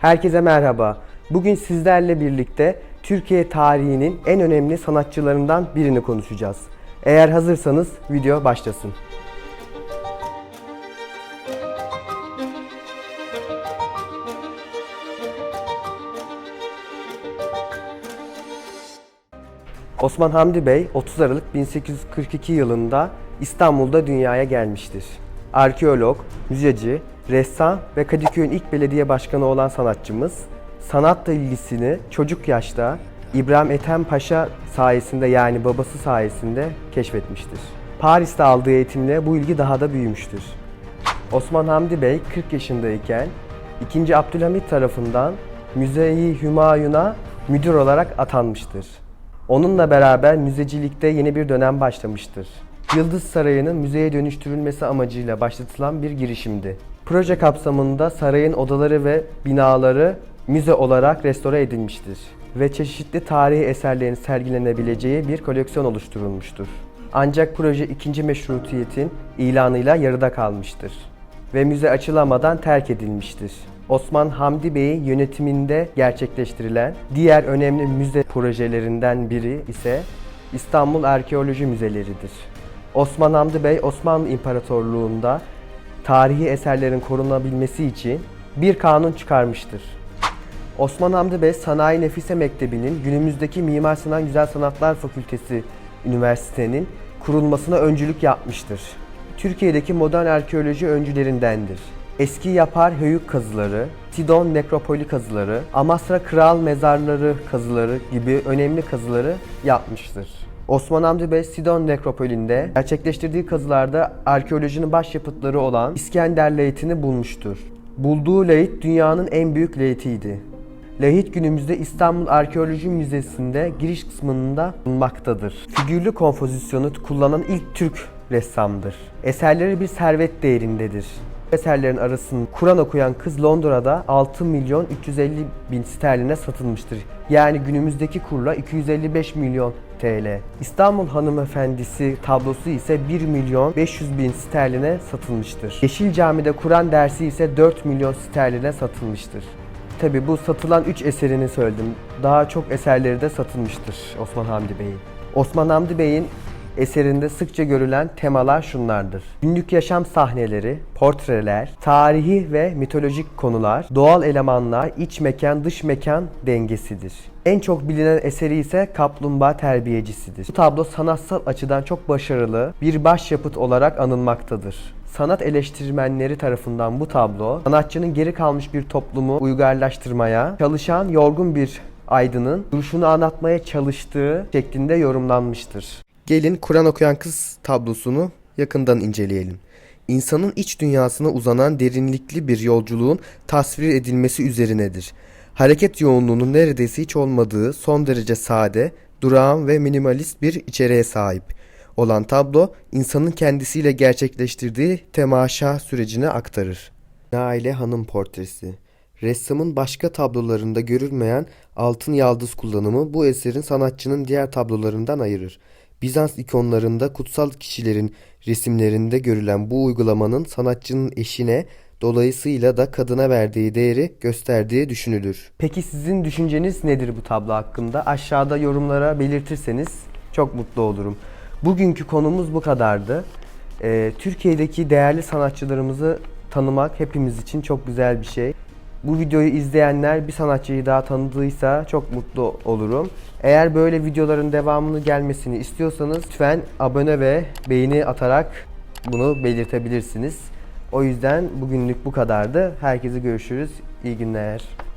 Herkese merhaba. Bugün sizlerle birlikte Türkiye tarihinin en önemli sanatçılarından birini konuşacağız. Eğer hazırsanız video başlasın. Osman Hamdi Bey 30 Aralık 1842 yılında İstanbul'da dünyaya gelmiştir. Arkeolog, müzeci, ressam ve Kadıköy'ün ilk belediye başkanı olan sanatçımız, sanatla ilgisini çocuk yaşta İbrahim Ethem Paşa sayesinde yani babası sayesinde keşfetmiştir. Paris'te aldığı eğitimle bu ilgi daha da büyümüştür. Osman Hamdi Bey 40 yaşındayken 2. Abdülhamit tarafından Müze-i Hümayun'a müdür olarak atanmıştır. Onunla beraber müzecilikte yeni bir dönem başlamıştır. Yıldız Sarayı'nın müzeye dönüştürülmesi amacıyla başlatılan bir girişimdi. Proje kapsamında sarayın odaları ve binaları müze olarak restore edilmiştir ve çeşitli tarihi eserlerin sergilenebileceği bir koleksiyon oluşturulmuştur. Ancak proje ikinci meşrutiyetin ilanıyla yarıda kalmıştır ve müze açılamadan terk edilmiştir. Osman Hamdi Bey'in yönetiminde gerçekleştirilen diğer önemli müze projelerinden biri ise İstanbul Arkeoloji Müzeleridir. Osman Hamdi Bey Osmanlı İmparatorluğu'nda tarihi eserlerin korunabilmesi için bir kanun çıkarmıştır. Osman Hamdi Bey Sanayi Nefise Mektebi'nin günümüzdeki Mimar Sinan Güzel Sanatlar Fakültesi Üniversitenin kurulmasına öncülük yapmıştır. Türkiye'deki modern arkeoloji öncülerindendir. Eski yapar höyük kazıları, Sidon nekropoli kazıları, Amasra Kral Mezarları kazıları gibi önemli kazıları yapmıştır. Osman Hamdi Bey Sidon nekropolinde gerçekleştirdiği kazılarda arkeolojinin başyapıtları olan İskender Leyitini bulmuştur. Bulduğu leyit dünyanın en büyük leyitiydi. Lahit günümüzde İstanbul Arkeoloji Müzesi'nde giriş kısmında bulunmaktadır. Figürlü kompozisyonu kullanan ilk Türk ressamdır. Eserleri bir servet değerindedir. Eserlerin arasında Kur'an okuyan kız Londra'da 6 milyon 350 bin sterline satılmıştır. Yani günümüzdeki kurla 255 milyon TL. İstanbul Hanımefendisi tablosu ise 1 milyon 500 bin sterline satılmıştır. Yeşil Cami'de Kur'an dersi ise 4 milyon sterline satılmıştır. Tabi bu satılan 3 eserini söyledim. Daha çok eserleri de satılmıştır Osman Hamdi Bey'in. Osman Hamdi Bey'in eserinde sıkça görülen temalar şunlardır. Günlük yaşam sahneleri, portreler, tarihi ve mitolojik konular, doğal elemanlar, iç mekan, dış mekan dengesidir. En çok bilinen eseri ise Kaplumbağa Terbiyecisidir. Bu tablo sanatsal açıdan çok başarılı bir başyapıt olarak anılmaktadır. Sanat eleştirmenleri tarafından bu tablo, sanatçının geri kalmış bir toplumu uygarlaştırmaya çalışan yorgun bir aydının duruşunu anlatmaya çalıştığı şeklinde yorumlanmıştır. Gelin Kur'an okuyan kız tablosunu yakından inceleyelim. İnsanın iç dünyasına uzanan derinlikli bir yolculuğun tasvir edilmesi üzerinedir. Hareket yoğunluğunun neredeyse hiç olmadığı son derece sade, durağan ve minimalist bir içeriğe sahip olan tablo insanın kendisiyle gerçekleştirdiği temaşa sürecini aktarır. Naile Hanım portresi Ressamın başka tablolarında görülmeyen altın yaldız kullanımı bu eserin sanatçının diğer tablolarından ayırır. Bizans ikonlarında kutsal kişilerin resimlerinde görülen bu uygulamanın sanatçının eşine dolayısıyla da kadına verdiği değeri gösterdiği düşünülür. Peki sizin düşünceniz nedir bu tablo hakkında? Aşağıda yorumlara belirtirseniz çok mutlu olurum. Bugünkü konumuz bu kadardı. Ee, Türkiye'deki değerli sanatçılarımızı tanımak hepimiz için çok güzel bir şey. Bu videoyu izleyenler bir sanatçıyı daha tanıdıysa çok mutlu olurum. Eğer böyle videoların devamını gelmesini istiyorsanız lütfen abone ve beğeni atarak bunu belirtebilirsiniz. O yüzden bugünlük bu kadardı. Herkese görüşürüz. İyi günler.